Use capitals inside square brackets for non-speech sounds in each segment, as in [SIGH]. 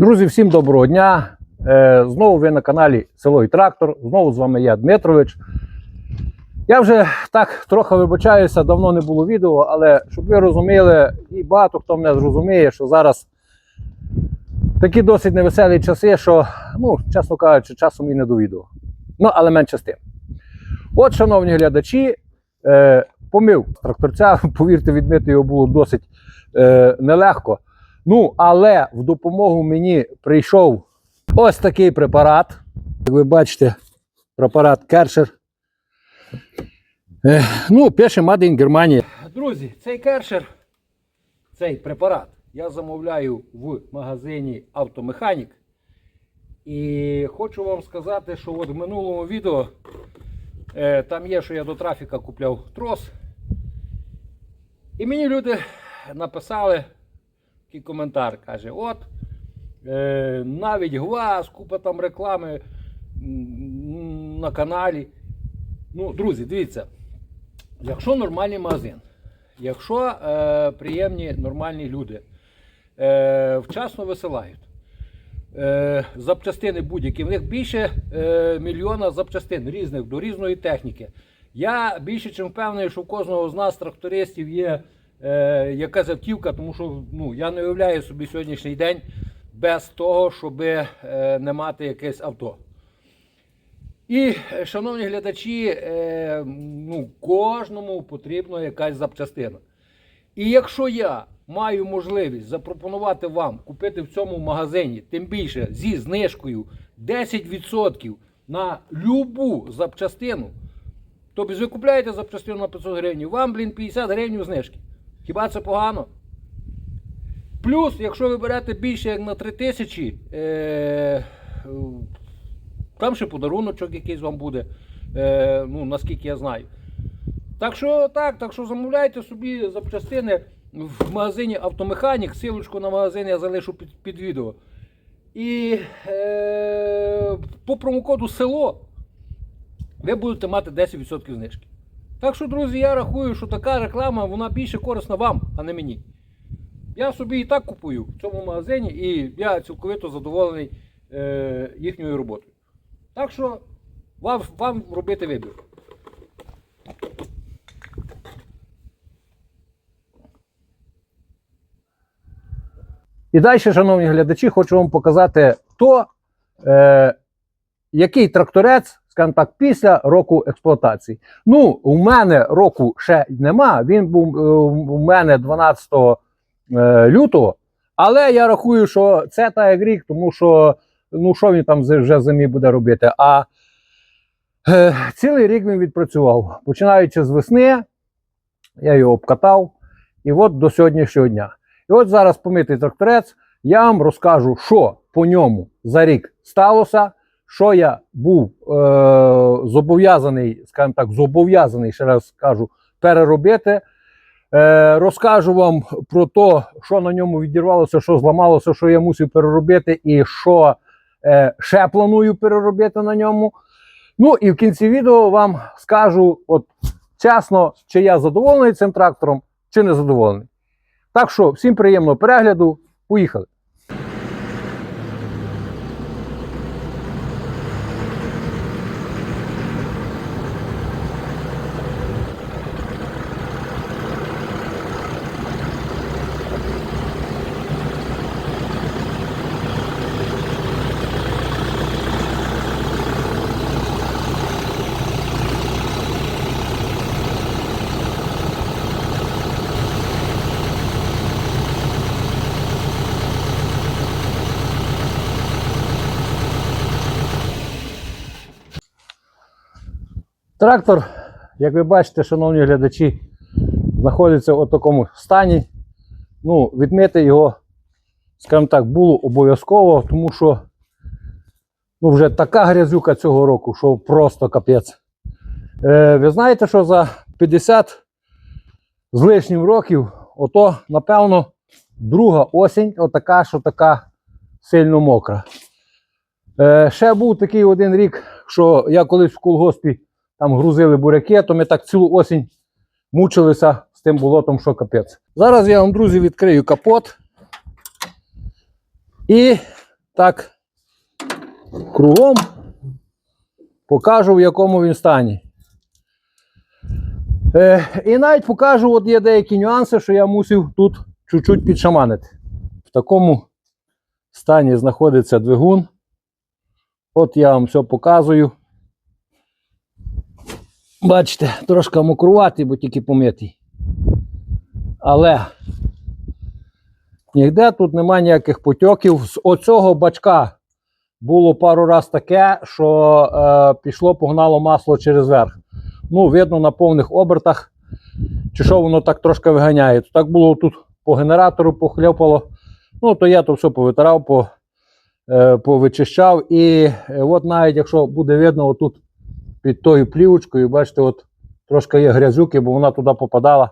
Друзі, всім доброго дня. Е, Знову ви на каналі Село і Трактор. Знову з вами я, Дмитрович. Я вже так трохи вибачаюся, давно не було відео, але щоб ви розуміли, і багато хто мене зрозуміє, що зараз такі досить невеселі часи, що, ну, чесно кажучи, часом і не до відео. Ну, але менше з тим. От, шановні глядачі, е, помив тракторця, [LAUGHS] повірте, відмити його було досить е, нелегко. Ну, але в допомогу мені прийшов ось такий препарат. Як ви бачите, препарат Кершер. Ну, Made in Germany. Друзі, цей кершер, цей препарат я замовляю в магазині Автомеханік. І хочу вам сказати, що от в минулому відео е, там є, що я до трафіка купляв трос. І мені люди написали такий коментар. Каже, от е, навіть глаз, купа там реклами на каналі. Ну, друзі, дивіться, якщо нормальний магазин, якщо е, приємні нормальні люди е, вчасно висилають. Запчастини будь-які. В них більше е, мільйона запчастин різних до різної техніки. Я більше чим впевнений, що в кожного з нас, трактористів, є е, якась автівка, тому що ну, я не уявляю собі сьогоднішній день без того, щоб е, не мати якесь авто. І, е, шановні глядачі, е, ну, кожному потрібна якась запчастина. І якщо я маю можливість запропонувати вам купити в цьому магазині, тим більше зі знижкою 10% на любу запчастину, тобто ви купляєте запчастину на 500 гривень, вам, блін, 50 гривень знижки. Хіба це погано? Плюс, якщо ви берете більше як на 3000, е, там ще подаруночок якийсь вам буде, е, ну, наскільки я знаю. Так що так, так що замовляйте собі запчастини в магазині Автомеханік. Силочку на магазин я залишу під, під відео. І е, по промокоду село ви будете мати 10% знижки. Так що, друзі, я рахую, що така реклама вона більше корисна вам, а не мені. Я собі і так купую в цьому магазині, і я цілковито задоволений е, їхньою роботою. Так що вам, вам робити вибір. І далі, шановні глядачі, хочу вам показати, хто, е, який тракторець, скажімо так, після року експлуатації. Ну, у мене року ще нема. Він був е, у мене 12 е, лютого. Але я рахую, що це та як рік, тому що ну, що він там вже зимі буде робити. А е, цілий рік він відпрацював. Починаючи з весни, я його обкатав. І от до сьогоднішнього дня. І от зараз помитий тракторець, я вам розкажу, що по ньому за рік сталося, що я був е- зобов'язаний, скажімо так, зобов'язаний, ще раз кажу, переробити. Е, розкажу вам про те, що на ньому відірвалося, що зламалося, що я мусив переробити, і що е, ще планую переробити на ньому. Ну і в кінці відео вам скажу, от чесно, чи я задоволений цим трактором, чи не задоволений. Так що, всім приємного перегляду. Поїхали. Трактор, як ви бачите, шановні глядачі, знаходиться у такому стані. Ну, відмити його, скажімо так, було обов'язково, тому що ну, вже така грязюка цього року, що просто капець. Е, ви знаєте, що за 50 з лишнім років, ото, напевно, друга осінь, отака, що така сильно мокра. Е, ще був такий один рік, що я колись в колгоспі там грузили буряки, то ми так цілу осінь мучилися з тим болотом, що капець. Зараз я вам, друзі, відкрию капот. І так кругом покажу, в якому він стані. Е, і навіть покажу, от є деякі нюанси, що я мусив тут чуть-чуть підшаманити. В такому стані знаходиться двигун. От я вам все показую. Бачите, трошки мокруватий, бо тільки помитий. Але ніде тут немає ніяких потьоків. З оцього бачка було пару раз таке, що е, пішло, погнало масло через верх. Ну, видно на повних обертах, чи що воно так трошки виганяє. Так було тут по генератору похльопало. Ну, то я то все повитирав, по, е, повичищав. І е, от навіть якщо буде видно, отут під тою плівочкою, бачите, от трошки є грязюки, бо вона туди попадала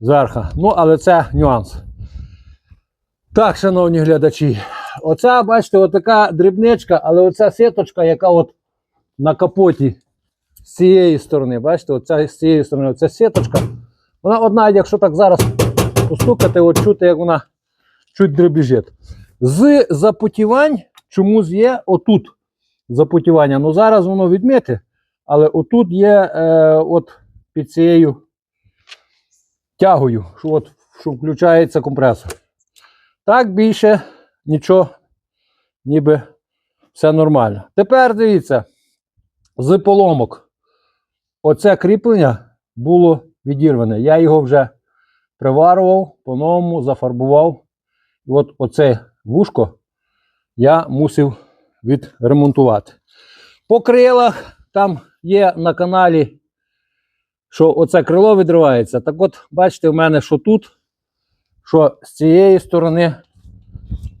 зверху. Ну, але це нюанс. Так, шановні глядачі, оця, бачите, отака дрібничка, але оця сіточка, яка от на капоті з цієї сторони, бачите, оця з цієї сторони, оця сіточка, вона одна, якщо так зараз постукати, от чути, як вона чуть дребіжить. З запотівань чомусь є отут запотівання. Ну зараз воно відмите, але отут є е, от під цією тягою, що, от, що включається компресор. Так більше нічого, ніби все нормально. Тепер дивіться, з поломок. Оце кріплення було відірване. Я його вже приварував, по-новому зафарбував. І от оце вушко я мусив відремонтувати. По крилах там є на каналі, що оце крило відривається. Так от, бачите, в мене, що тут, що з цієї сторони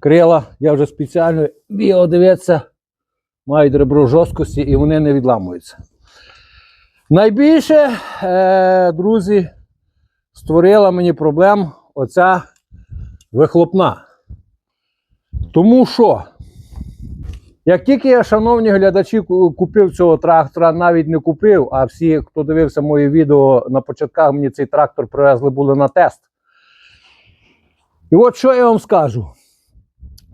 крила, я вже спеціально бігав дивитися, мають ребро жорсткості і вони не відламуються. Найбільше, е, друзі, створила мені проблем оця вихлопна. Тому що, як тільки я, шановні глядачі, купив цього трактора, навіть не купив, а всі, хто дивився моє відео на початках, мені цей трактор привезли були на тест. І от що я вам скажу.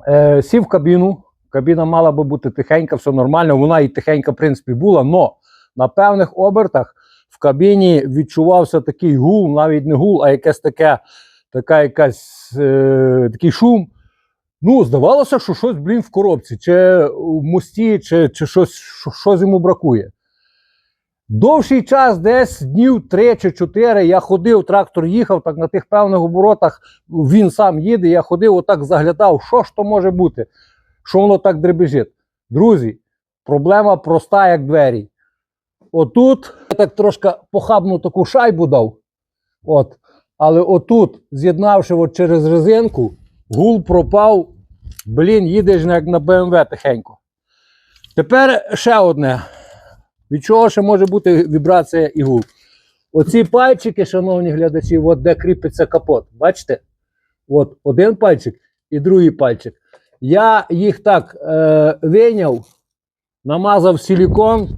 Е, сів в кабіну, кабіна мала би бути тихенька, все нормально, вона і тихенька, в принципі, була, але на певних обертах в кабіні відчувався такий гул, навіть не гул, а якесь таке, така якась, е, такий шум. Ну, здавалося, що щось, блін, в коробці, чи в мості, чи, чи щось, що, щось йому бракує. Довший час, десь днів 3 чи 4, я ходив, трактор їхав так на тих певних оборотах, він сам їде, я ходив, отак заглядав, що ж то може бути, що воно так дребежить. Друзі, проблема проста, як двері. Отут я так трошки похабну таку шайбу дав. От. Але отут, з'єднавши от через резинку, гул пропав. Блін, їдеш як на БМВ тихенько. Тепер ще одне. Від чого ще може бути вібрація і гул? Оці пальчики, шановні глядачі, от де кріпиться капот. Бачите? От один пальчик і другий пальчик. Я їх так е, вийняв, намазав силікон,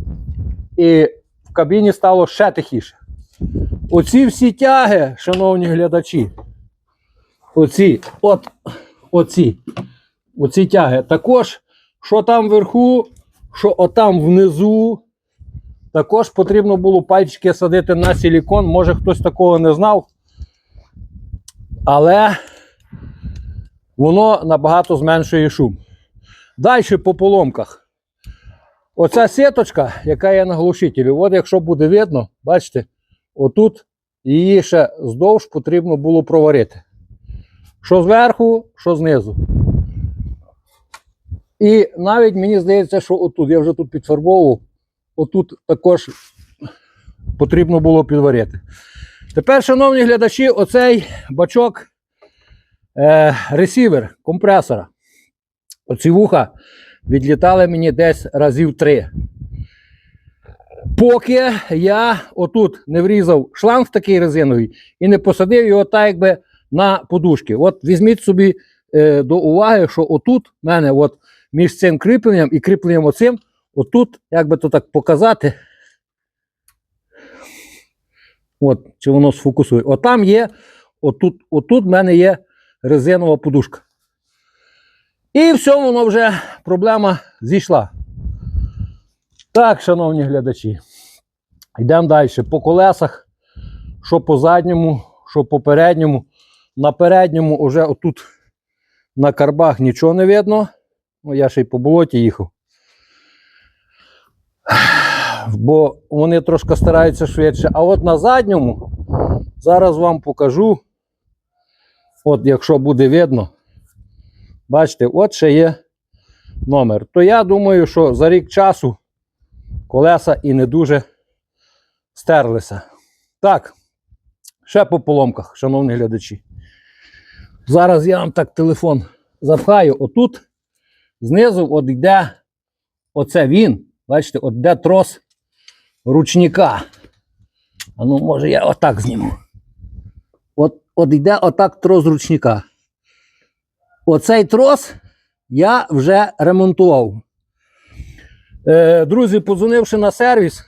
і в кабіні стало ще тихіше. Оці всі тяги, шановні глядачі, оці, от, оці, оці тяги. Також, що там вверху, що отам внизу, також потрібно було пальчики садити на силікон. Може хтось такого не знав. Але воно набагато зменшує шум. Далі по поломках. Оця сіточка, яка є на глушителі, от якщо буде видно, бачите, отут її ще здовж потрібно було проварити. Що зверху, що знизу. І навіть мені здається, що отут, я вже тут підфарбовував, отут також потрібно було підварити. Тепер, шановні глядачі, оцей бачок е, ресівер компресора. Оці вуха відлітали мені десь разів три. Поки я отут не врізав шланг такий резиновий і не посадив його так, якби на подушки. От візьміть собі е, до уваги, що отут в мене от між цим кріпленням і кріпленням оцим, отут, як би то так показати. От, чи воно сфокусує. Отам є, отут, отут в мене є резинова подушка. І все, воно вже проблема зійшла. Так, шановні глядачі, йдемо далі. По колесах, що по задньому, що по передньому. На передньому вже отут на карбах нічого не видно. Ну, я ще й по болоті їхав. Бо вони трошки стараються швидше. А от на задньому зараз вам покажу. От якщо буде видно, бачите, от ще є номер. То я думаю, що за рік часу колеса і не дуже стерлися. Так, ще по поломках, шановні глядачі. Зараз я вам так телефон запхаю. Отут знизу от йде оце він. Бачите, от де трос ручника. А ну, може, я отак зніму. От, от йде отак трос ручника. Оцей трос я вже ремонтував. Е, друзі, подзвонивши на сервіс,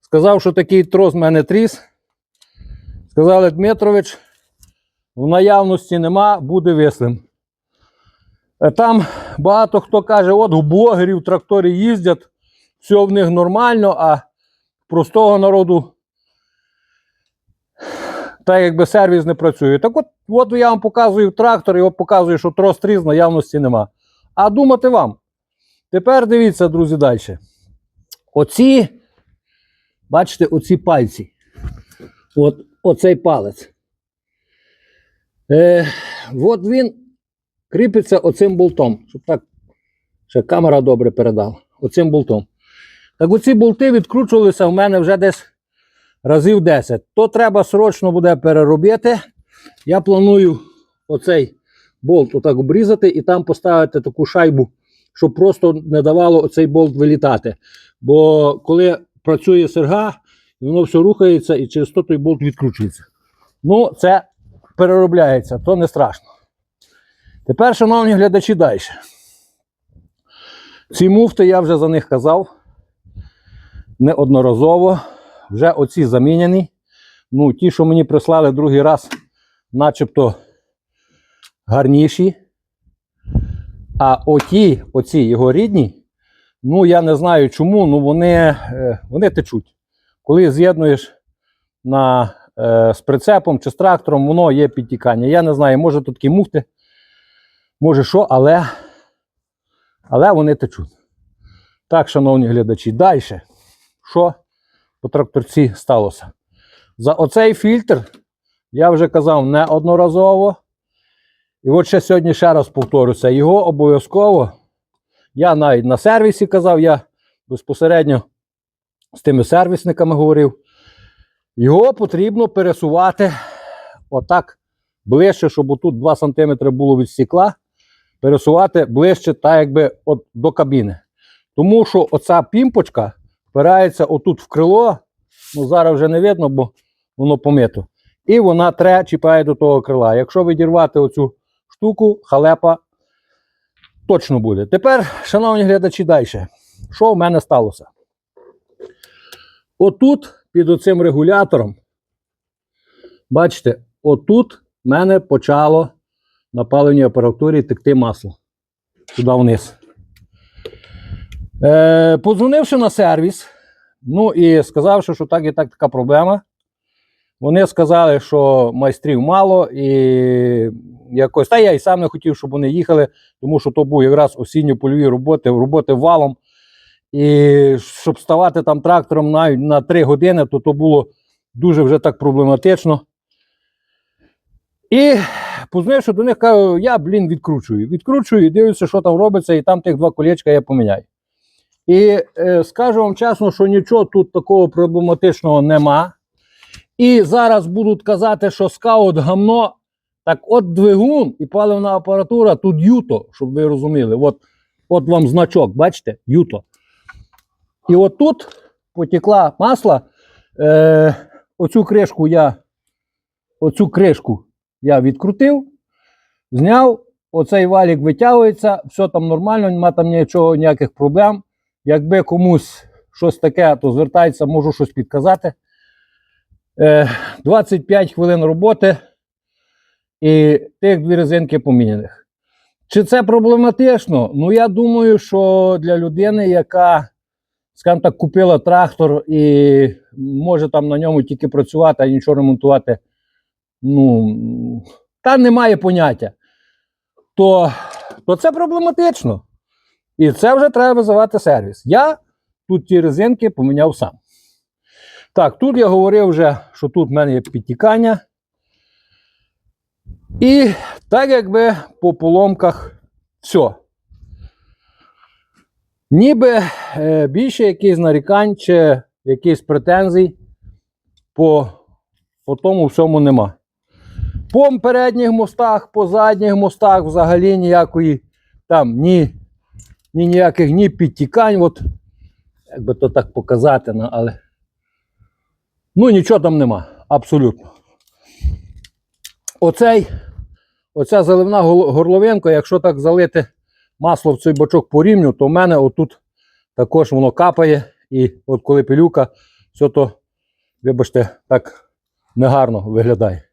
сказав, що такий трос в мене тріс. Сказали, Дмитрович, в наявності нема, буде вислим. Е, Там багато хто каже, от у блогерів тракторі їздять, все в них нормально, а простого народу так якби сервіс не працює. Так от, от я вам показую трактор, і от показую, що трос тріс наявності нема. А думати вам. Тепер дивіться, друзі, далі. Оці, бачите, оці пальці. От, оцей палець. Е, от він кріпиться оцим болтом. Щоб так ще камера добре передала. Оцим болтом. Так оці болти відкручувалися в мене вже десь разів 10. То треба срочно буде переробити. Я планую оцей болт отак обрізати і там поставити таку шайбу, щоб просто не давало оцей болт вилітати. Бо коли працює серга, воно все рухається і через то той болт відкручується. Ну, це переробляється, то не страшно. Тепер, шановні глядачі, далі. Ці муфти я вже за них казав неодноразово. Вже оці заміняні. Ну, ті, що мені прислали другий раз, начебто гарніші. А оті, оці його рідні, ну я не знаю чому, ну вони, е, вони течуть. Коли з'єднуєш на, е, з прицепом чи з трактором, воно є підтікання. Я не знаю, може тут такі муфти, може що, але, але вони течуть. Так, шановні глядачі, далі. Що по тракторці сталося? За оцей фільтр я вже казав неодноразово. І от ще сьогодні ще раз повторюся, його обов'язково. Я навіть на сервісі казав, я безпосередньо з тими сервісниками говорив. Його потрібно пересувати отак ближче, щоб отут 2 см було від стекла. Пересувати ближче, так якби от до кабіни. Тому що оця пімпочка впирається отут в крило. Ну, зараз вже не видно, бо воно помито. І вона тре чіпає до того крила. Якщо відірвати оцю штуку, халепа точно буде. Тепер, шановні глядачі, далі. Що в мене сталося? Отут, під оцим регулятором, бачите, отут в мене почало на паливній апаратурі текти масло. Туди вниз. Е, подзвонивши на сервіс, ну і сказавши, що так і так така проблема. Вони сказали, що майстрів мало, і якось. Та я і сам не хотів, щоб вони їхали, тому що то був якраз осінньо-польові роботи, роботи валом. І щоб ставати там трактором навіть на 3 години, то то було дуже вже так проблематично. І познавши до них, кажу, я, блін, відкручую. Відкручую і дивлюся, що там робиться, і там тих два колечка я поміняю. І е, скажу вам чесно, що нічого тут такого проблематичного нема. І зараз будуть казати, що скаут гамно. Так от двигун і паливна апаратура тут юто, щоб ви розуміли. От, от вам значок, бачите, юто. І от тут потекла масла, е, оцю кришку я, оцю кришку я відкрутив, зняв, оцей валік витягується, все там нормально, немає там нічого, ніяких проблем. Якби комусь щось таке, то звертайтеся, можу щось підказати. Е, 25 хвилин роботи і тих дві резинки поміняних. Чи це проблематично? Ну, я думаю, що для людини, яка, скажімо так, купила трактор і може там на ньому тільки працювати, а нічого ремонтувати, ну, та немає поняття, то, то це проблематично. І це вже треба визивати сервіс. Я тут ті резинки поміняв сам. Так, тут я говорив вже, що тут в мене є підтікання. І так якби по поломках все. Ніби е, більше якихось нарікань чи якихось претензій по, по тому всьому нема. По передніх мостах, по задніх мостах взагалі ніякої там ні, ні ніяких ні підтікань. От, як би то так показати, але ну нічого там нема. Абсолютно. Оцей, оця заливна горловинка, якщо так залити масло в цей бачок по рівню, то в мене отут також воно капає. І от коли пилюка, все то, вибачте, так негарно виглядає.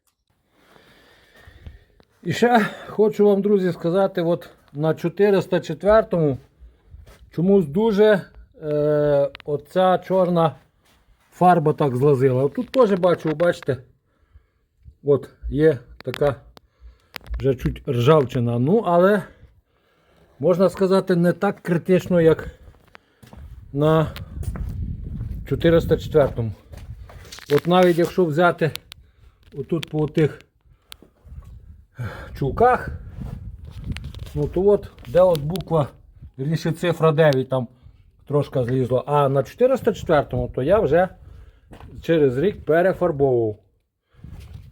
І ще хочу вам, друзі, сказати, от на 404-му чомусь дуже е, оця чорна фарба так злазила. Тут теж бачу, бачите, от є така вже чуть ржавчина. Ну, але можна сказати, не так критично, як на 404-му. От навіть якщо взяти отут по тих чулках, ну то от, де от буква, вірніше цифра 9 там трошки злізла. А на 404-му то я вже через рік перефарбовував.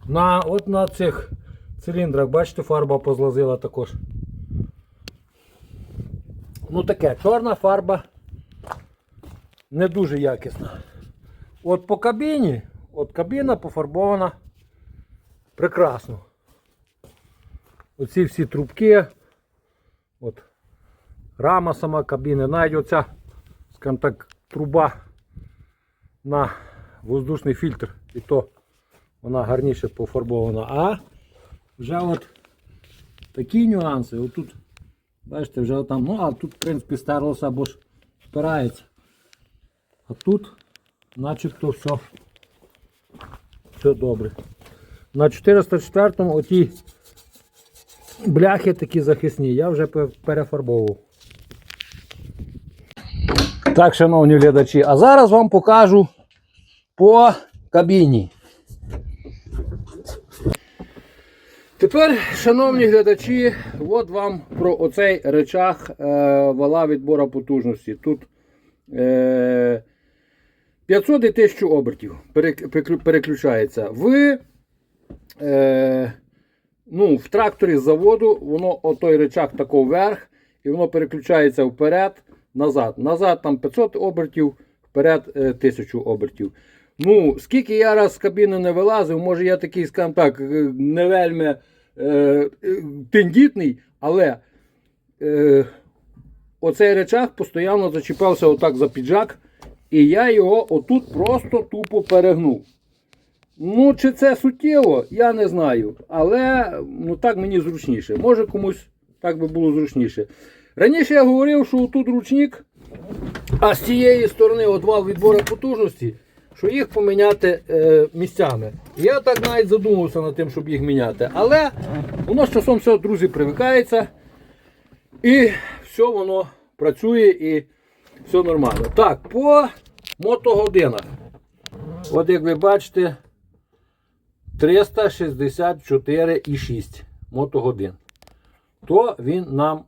На, от на цих циліндрах, бачите, фарба позлазила також. Ну таке, чорна фарба не дуже якісна. От по кабіні, от кабіна пофарбована прекрасно. Оці всі трубки, от рама сама кабіни, навіть оця, скажімо так, труба на воздушний фільтр, і то вона гарніше пофарбована. А вже от такі нюанси, отут, бачите, вже там, ну а тут, в принципі, стерлося або ж впирається. А тут начебто все, все добре. На 404-му оті бляхи такі захисні, я вже перефарбовував. Так, шановні глядачі, а зараз вам покажу по кабіні. Тепер, шановні глядачі, от вам про оцей речах е, вала відбора потужності. Тут е, 500 і 1000 обертів переключається. В, е, ну, в тракторі з заводу воно отой речах тако вверх, і воно переключається вперед, назад. Назад там 500 обертів, вперед е, 1000 обертів. Ну, скільки я раз з кабіни не вилазив, може я такий, скажімо так, е, не вельми е, е, тендітний, але е, оцей речах постійно зачіпався отак за піджак, і я його отут просто тупо перегнув. Ну, чи це суттєво, я не знаю. Але ну, так мені зручніше. Може комусь так би було зручніше. Раніше я говорив, що тут ручник, а з цієї сторони от вал відбору потужності, що їх поміняти е, місцями. Я так навіть задумався над тим, щоб їх міняти. Але воно з часом все, друзі, привикається. І все воно працює і все нормально. Так, по мотогодинах. От як ви бачите, 364,6 мотогодин. То він нам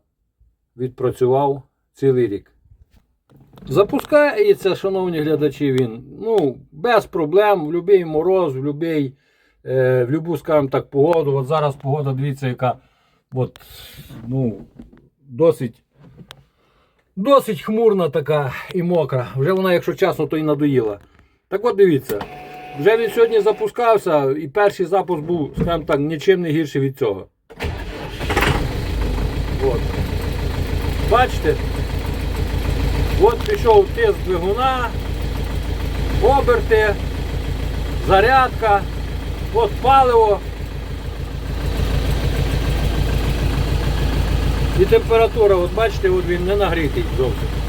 відпрацював цілий рік. Запускається, шановні глядачі, він ну, без проблем, в будь-який мороз, в будь-який, е, в будь-яку, скажімо так, погоду. От зараз погода, дивіться, яка от, ну, досить досить хмурна така і мокра. Вже вона, якщо чесно, то і надоїла. Так от дивіться, вже він сьогодні запускався, і перший запуск був, скажімо так, нічим не гірший від цього. От. Бачите? От пішов тиск двигуна, оберти, зарядка, от паливо. І температура, от бачите, от він не нагрітий зовсім.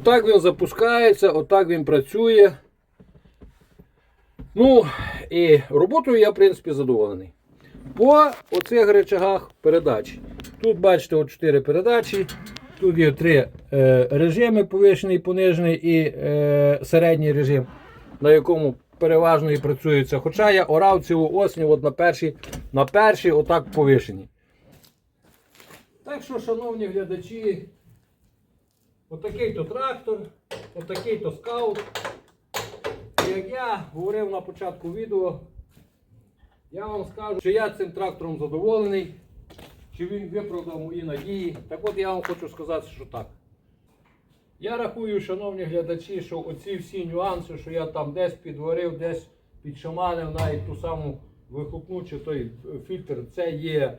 Отак він запускається, отак він працює. Ну, і роботою я, в принципі, задоволений. По оцих речагах передач. Тут бачите от 4 передачі. Тут є три е, режими: повишений, понижений і е, середній режим, на якому переважно і працюється. Хоча я орав цілу осінь от на першій, на першій отак повишені. Так що, шановні глядачі, Отакий то трактор, отакий то скаут. І як я говорив на початку відео, я вам скажу, що я цим трактором задоволений, чи він виправдав мої надії. Так от я вам хочу сказати, що так. Я рахую, шановні глядачі, що оці всі нюанси, що я там десь підварив, десь підшаманив навіть ту саму вихлопну чи той фільтр, це є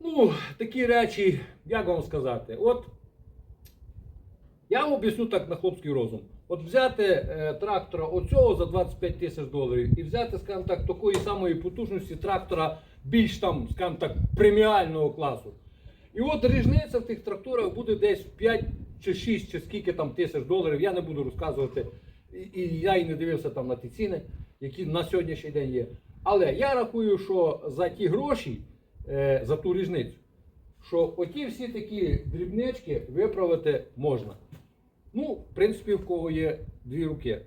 ну, такі речі, як вам сказати, от я вам об'ясню так на хлопський розум. От взяти е, трактора оцього за 25 тисяч доларів і взяти, скажімо так, такої самої потужності трактора більш там, скажімо так, преміального класу. І от різниця в тих тракторах буде десь в 5 чи 6 чи скільки там тисяч доларів. Я не буду розказувати. І, і я і не дивився там на ті ціни, які на сьогоднішній день є. Але я рахую, що за ті гроші, е, за ту різницю, що оті всі такі дрібнички виправити можна. Ну, в принципі, в кого є дві руки.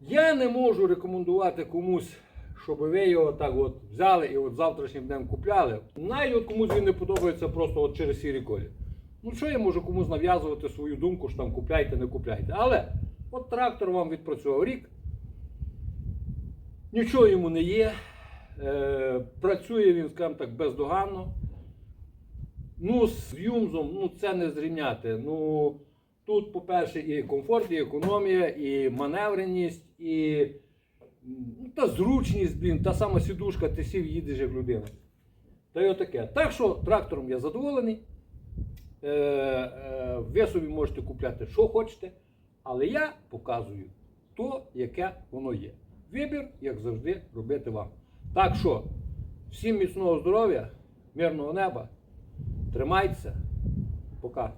Я не можу рекомендувати комусь, щоб ви його так от взяли і от завтрашнім днем купляли. Навіть от комусь він не подобається просто от через сірі колі. Ну що я можу комусь нав'язувати свою думку, що там купляйте, не купляйте. Але от трактор вам відпрацював рік. Нічого йому не є. Е, працює він, скажімо так, бездоганно. Ну, з Юмзом, ну це не зрівняти. Ну, тут, по-перше, і комфорт, і економія, і маневреність, і ну, та зручність, блін, та сама сідушка, ти сів їдеш як людина. Та й отаке. Так що трактором я задоволений. Е, е, ви собі можете купляти, що хочете, але я показую то, яке воно є. Вибір, як завжди, робити вам. Так що, всім міцного здоров'я, мирного неба. Тримайтеся. Пока.